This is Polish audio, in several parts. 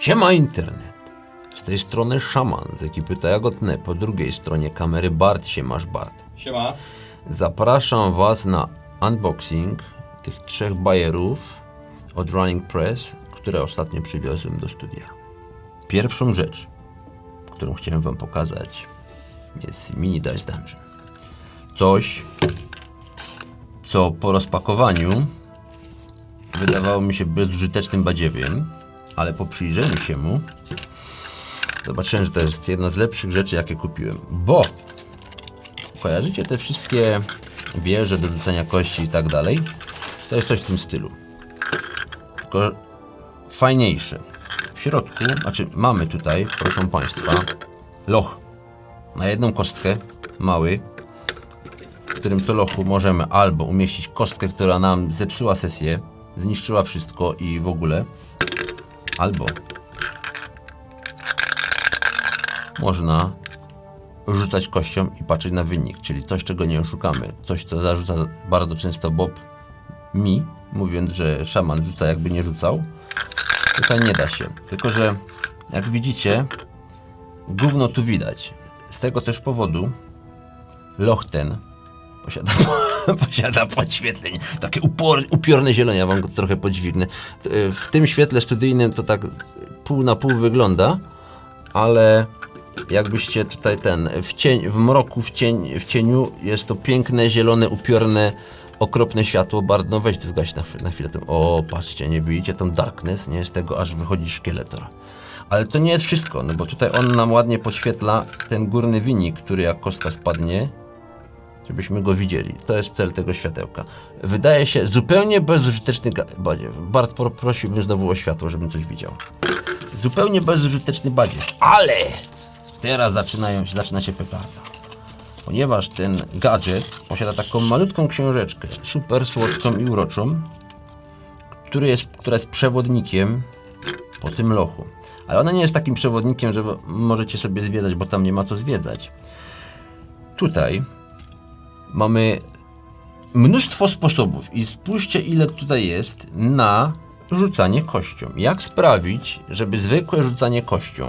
Siema internet. Z tej strony szaman z ekipy Tajagot.ne. Po drugiej stronie kamery Bart Siemasz Bart. Siema. Zapraszam Was na unboxing tych trzech bajerów od Running Press, które ostatnio przywiozłem do studia. Pierwszą rzecz, którą chciałem Wam pokazać, jest Mini Dice Dungeon. Coś, co po rozpakowaniu wydawało mi się bezużytecznym badziewiem, ale po przyjrzeniu się mu zobaczyłem, że to jest jedna z lepszych rzeczy, jakie kupiłem. Bo Kojarzycie te wszystkie wieże do rzucania kości i tak dalej? To jest coś w tym stylu. Tylko fajniejsze. W środku, znaczy mamy tutaj, proszę Państwa, loch na jedną kostkę, mały, w którym to lochu możemy albo umieścić kostkę, która nam zepsuła sesję, zniszczyła wszystko i w ogóle, albo można rzucać kością i patrzeć na wynik, czyli coś, czego nie oszukamy. Coś, co zarzuca bardzo często Bob mi, mówiąc, że szaman rzuca jakby nie rzucał. Tutaj nie da się. Tylko, że jak widzicie, gówno tu widać. Z tego też powodu loch ten posiada, posiada podświetlenie. Takie upor, upiorne zielone, ja wam go trochę podźwignę. W- tym świetle studyjnym to tak pół na pół wygląda, ale jakbyście tutaj ten, w, cień, w mroku, w, cień, w cieniu jest to piękne, zielone, upiorne, okropne światło. Bardzo, no weź to zgaś na, na chwilę. O, patrzcie, nie widzicie tą darkness, nie? Z tego aż wychodzi szkieletor. Ale to nie jest wszystko, no bo tutaj on nam ładnie podświetla ten górny wynik, który jak kostka spadnie, żebyśmy go widzieli. To jest cel tego światełka. Wydaje się zupełnie bezużyteczny. badziew. Bart, pro- prosiłbym znowu o światło, żebym coś widział. Zupełnie bezużyteczny badziew. Ale teraz zaczynają, zaczyna się petarda. Ponieważ ten gadżet posiada taką malutką książeczkę, super słodką i uroczą, który jest, która jest przewodnikiem po tym lochu. Ale ona nie jest takim przewodnikiem, że możecie sobie zwiedzać, bo tam nie ma co zwiedzać. Tutaj mamy mnóstwo sposobów i spójrzcie ile tutaj jest na rzucanie kością. Jak sprawić, żeby zwykłe rzucanie kością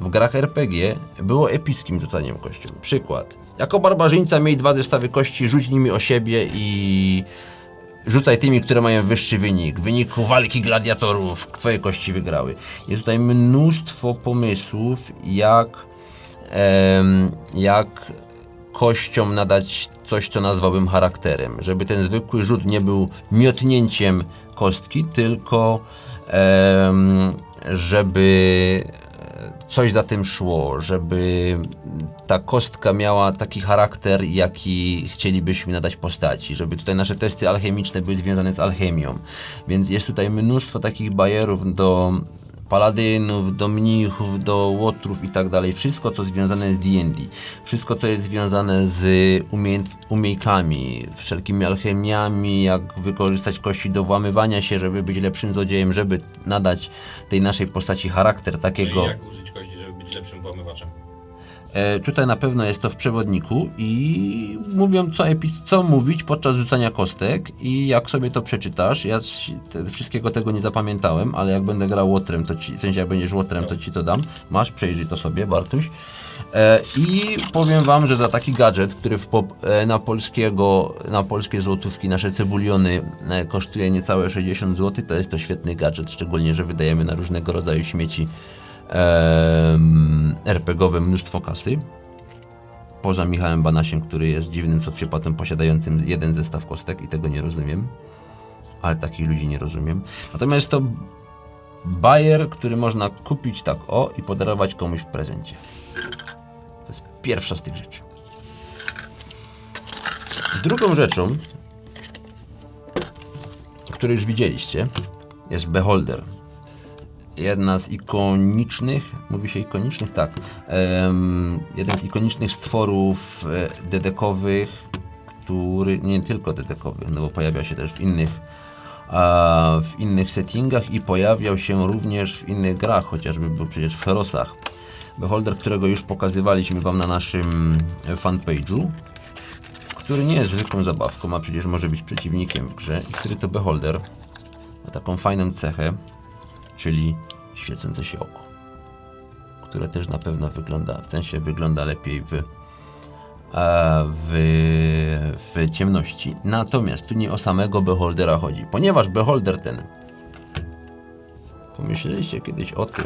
w grach RPG było epickim rzucaniem kością? Przykład. Jako barbarzyńca miej dwa zestawy kości, rzuć nimi o siebie i rzucaj tymi, które mają wyższy wynik. W wyniku walki gladiatorów twoje kości wygrały. Jest tutaj mnóstwo pomysłów, jak em, jak kościom nadać coś, co nazwałbym charakterem. Żeby ten zwykły rzut nie był miotnięciem kostki, tylko żeby coś za tym szło, żeby ta kostka miała taki charakter, jaki chcielibyśmy nadać postaci, żeby tutaj nasze testy alchemiczne były związane z alchemią. Więc jest tutaj mnóstwo takich bajerów do paladynów, do mnichów, do łotrów i tak dalej. Wszystko, co związane z D&D. Wszystko, co jest związane z umiejkami, wszelkimi alchemiami, jak wykorzystać kości do włamywania się, żeby być lepszym złodziejem, żeby nadać tej naszej postaci charakter takiego... Czyli jak użyć kości, żeby być lepszym włamywaczem? E, tutaj na pewno jest to w przewodniku i mówią co, co mówić podczas rzucania kostek i jak sobie to przeczytasz, ja wszystkiego tego nie zapamiętałem, ale jak będę grał łotrem, to ci, w sensie jak będziesz łotrem, to ci to dam. Masz, przejrzyj to sobie, Bartuś. E, I powiem wam, że za taki gadżet, który pop, e, na polskiego, na polskie złotówki, nasze cebuliony e, kosztuje niecałe 60 zł, to jest to świetny gadżet, szczególnie, że wydajemy na różnego rodzaju śmieci RPGowe mnóstwo kasy. Poza Michałem Banasiem, który jest dziwnym socjopatem posiadającym jeden zestaw kostek i tego nie rozumiem. Ale takich ludzi nie rozumiem. Natomiast to bajer, który można kupić tak o i podarować komuś w prezencie. To jest pierwsza z tych rzeczy. Drugą rzeczą, którą już widzieliście, jest Beholder jedna z ikonicznych, mówi się ikonicznych, tak, em, jeden z ikonicznych stworów e, dedekowych, który, nie tylko dedekowych, no bo pojawia się też w innych, w innych settingach i pojawiał się również w innych grach, chociażby był przecież w Herosach. Beholder, którego już pokazywaliśmy Wam na naszym fanpage'u, który nie jest zwykłą zabawką, a przecież może być przeciwnikiem w grze, i który to Beholder ma taką fajną cechę, czyli świecące się oko, które też na pewno wygląda, w sensie wygląda lepiej w, w, w ciemności. Natomiast tu nie o samego beholdera chodzi, ponieważ beholder ten Pomyśleliście kiedyś o tym,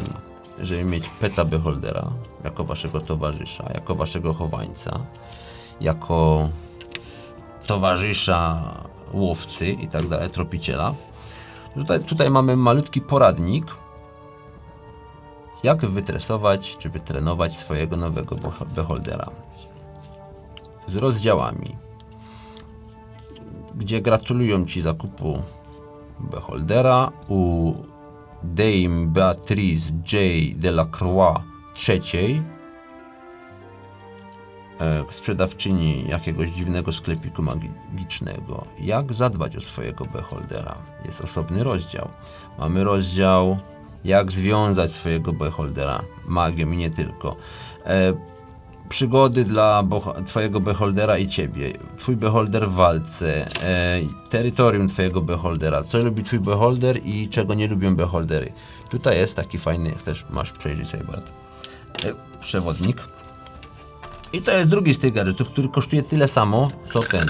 żeby mieć peta beholdera jako waszego towarzysza, jako waszego chowańca, jako towarzysza łowcy i tak dalej, tropiciela. Tutaj, tutaj mamy malutki poradnik, jak wytresować czy wytrenować swojego nowego beholdera. Z rozdziałami, gdzie gratulują ci zakupu beholdera u Dame Beatrice J. Delacroix III, e, sprzedawczyni jakiegoś dziwnego sklepiku magicznego. Jak zadbać o swojego beholdera? Jest osobny rozdział. Mamy rozdział jak związać swojego beholdera magią i nie tylko. E, przygody dla twojego beholdera i ciebie. Twój beholder w walce, e, terytorium twojego beholdera, co lubi twój beholder i czego nie lubią beholdery. Tutaj jest taki fajny, też masz przejrzeć sobie Bart, e, przewodnik. I to jest drugi z tych gadżetów, który kosztuje tyle samo, co ten.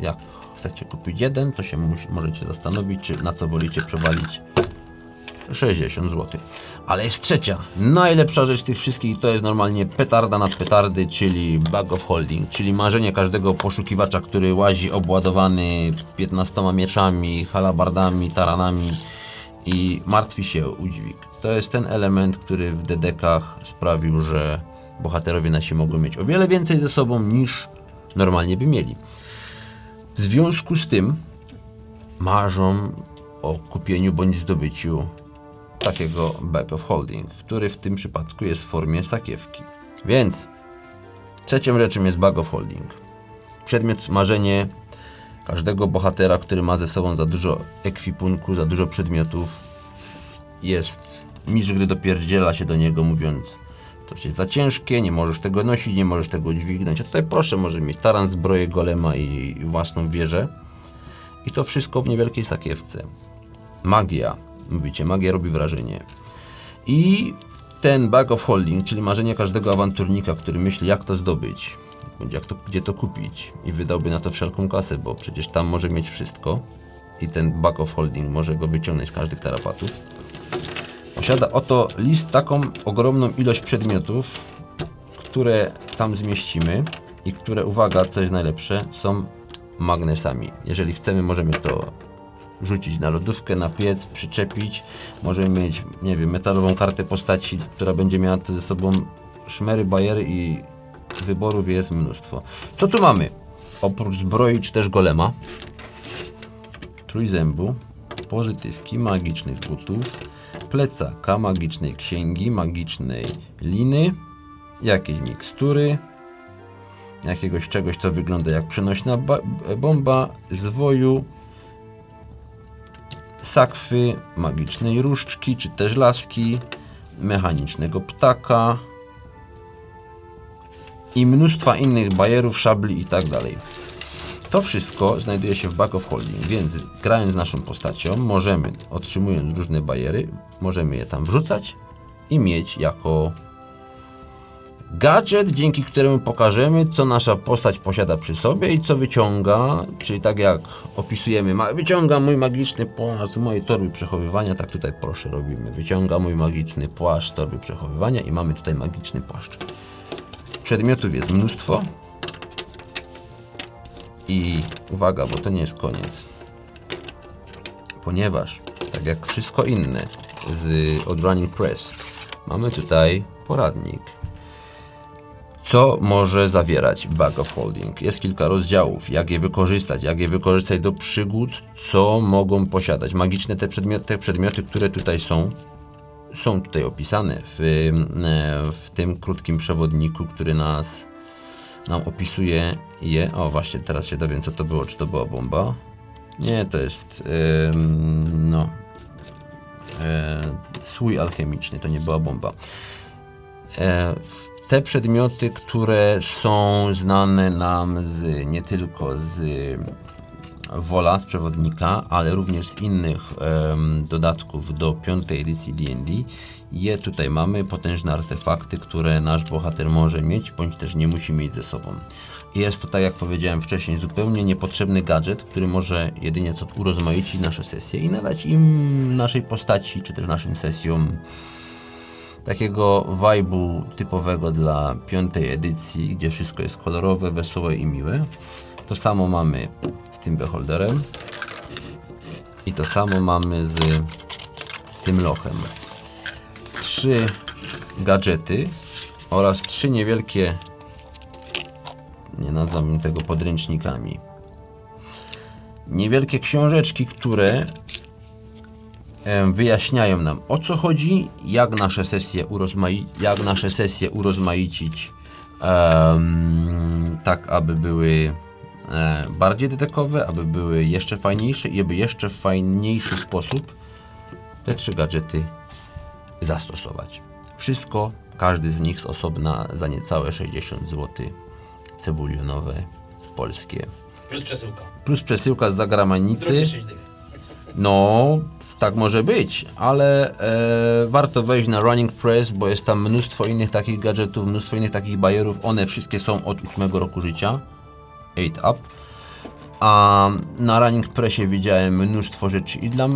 Jak chcecie kupić jeden, to się możecie zastanowić, czy na co wolicie przewalić 60 zł. Ale jest trzecia, najlepsza rzecz tych wszystkich to jest normalnie petarda nad petardy, czyli bag of holding, czyli marzenie każdego poszukiwacza, który łazi obładowany 15 mieczami, halabardami, taranami i martwi się udźwig. To jest ten element, który w dedekach sprawił, że bohaterowie nasi mogą mieć o wiele więcej ze sobą niż normalnie by mieli. W związku z tym marzą o kupieniu bądź zdobyciu takiego bag of holding, który w tym przypadku jest w formie sakiewki. Więc trzecią rzeczą jest bag of holding. Przedmiot marzenie każdego bohatera, który ma ze sobą za dużo ekwipunku, za dużo przedmiotów. Jest mistrz gry dopierdziela się do niego mówiąc to jest za ciężkie, nie możesz tego nosić, nie możesz tego dźwignąć. A tutaj proszę, może mieć taran, zbroję golema i własną wieżę. I to wszystko w niewielkiej sakiewce. Magia. Mówicie, magia robi wrażenie. I ten bag of holding, czyli marzenie każdego awanturnika, który myśli, jak to zdobyć, jak to, gdzie to kupić i wydałby na to wszelką kasę, bo przecież tam może mieć wszystko i ten bag of holding może go wyciągnąć z każdych tarapatów. Posiada oto list, taką ogromną ilość przedmiotów, które tam zmieścimy i które, uwaga, co jest najlepsze, są magnesami. Jeżeli chcemy, możemy to rzucić na lodówkę, na piec, przyczepić. Możemy mieć, nie wiem, metalową kartę postaci, która będzie miała ze sobą szmery, bajery i wyborów jest mnóstwo. Co tu mamy? Oprócz zbroi czy też golema, trójzębu, pozytywki, magicznych butów, plecaka, magicznej księgi, magicznej liny, jakieś mikstury, jakiegoś czegoś, co wygląda jak przenośna ba- bomba, zwoju, sakwy, magicznej różdżki, czy też laski, mechanicznego ptaka i mnóstwa innych bajerów, szabli i tak dalej. To wszystko znajduje się w Back of Holding, więc grając naszą postacią, możemy, otrzymując różne bajery, możemy je tam wrzucać i mieć jako gadżet, dzięki któremu pokażemy, co nasza postać posiada przy sobie i co wyciąga, czyli tak jak opisujemy, ma, wyciągam mój magiczny płaszcz z mojej torby przechowywania, tak tutaj proszę robimy, wyciąga mój magiczny płaszcz z torby przechowywania i mamy tutaj magiczny płaszcz. Przedmiotów jest mnóstwo. I uwaga, bo to nie jest koniec, ponieważ tak jak wszystko inne z od Running Press, mamy tutaj poradnik, co może zawierać Bag of Holding? Jest kilka rozdziałów, jak je wykorzystać, jak je wykorzystać do przygód, co mogą posiadać. Magiczne te przedmioty, te przedmioty które tutaj są, są tutaj opisane w, e, w tym krótkim przewodniku, który nas nam opisuje je. O, właśnie teraz się dowiem, co to było. Czy to była bomba? Nie, to jest ym, no e, słój alchemiczny, to nie była bomba. E, te przedmioty, które są znane nam z, nie tylko z Wola z przewodnika, ale również z innych em, dodatków do piątej edycji D&D. Je tutaj mamy potężne artefakty, które nasz bohater może mieć, bądź też nie musi mieć ze sobą. Jest to, tak jak powiedziałem wcześniej, zupełnie niepotrzebny gadżet, który może jedynie co urozmaicić nasze sesje i nadać im naszej postaci, czy też naszym sesjom takiego vibe'u typowego dla piątej edycji, gdzie wszystko jest kolorowe, wesołe i miłe. To samo mamy z tym beholderem i to samo mamy z tym lochem. Trzy gadżety oraz trzy niewielkie, nie nazwałbym tego podręcznikami, niewielkie książeczki, które wyjaśniają nam o co chodzi, jak nasze sesje, urozmai- jak nasze sesje urozmaicić em, tak, aby były e, bardziej detekowe, aby były jeszcze fajniejsze i aby jeszcze w fajniejszy sposób te trzy gadżety zastosować. Wszystko, każdy z nich z osobna za niecałe 60 zł cebulionowe polskie. Plus przesyłka. Plus przesyłka z zagranicy. Drugie 6 dych. No, tak może być, ale e, warto wejść na Running Press, bo jest tam mnóstwo innych takich gadżetów, mnóstwo innych takich bajerów. One wszystkie są od 8 roku życia. 8 up. A na Running Pressie widziałem mnóstwo rzeczy i dla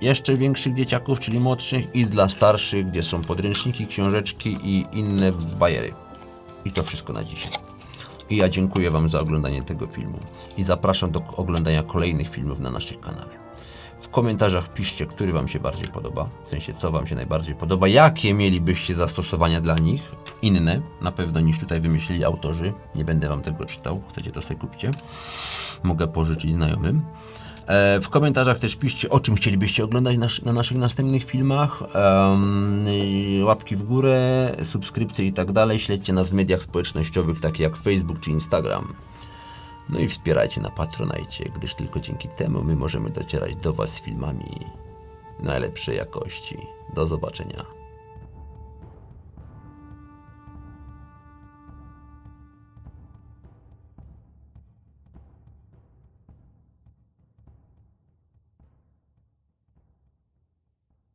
jeszcze większych dzieciaków, czyli młodszych, i dla starszych, gdzie są podręczniki, książeczki i inne bajery. I to wszystko na dzisiaj. I ja dziękuję Wam za oglądanie tego filmu i zapraszam do oglądania kolejnych filmów na naszym kanale. W komentarzach piszcie, który Wam się bardziej podoba, w sensie co Wam się najbardziej podoba, jakie mielibyście zastosowania dla nich, inne na pewno niż tutaj wymyślili autorzy. Nie będę Wam tego czytał, chcecie to sobie kupcie. Mogę pożyczyć znajomym. E, W komentarzach też piszcie, o czym chcielibyście oglądać nas, na naszych następnych filmach. Łapki w górę, subskrypcje i tak dalej. Śledźcie nas w mediach społecznościowych, takich jak Facebook czy Instagram. No i wspierajcie na Patronajcie, gdyż tylko dzięki temu my możemy docierać do Was z filmami najlepszej jakości. Do zobaczenia.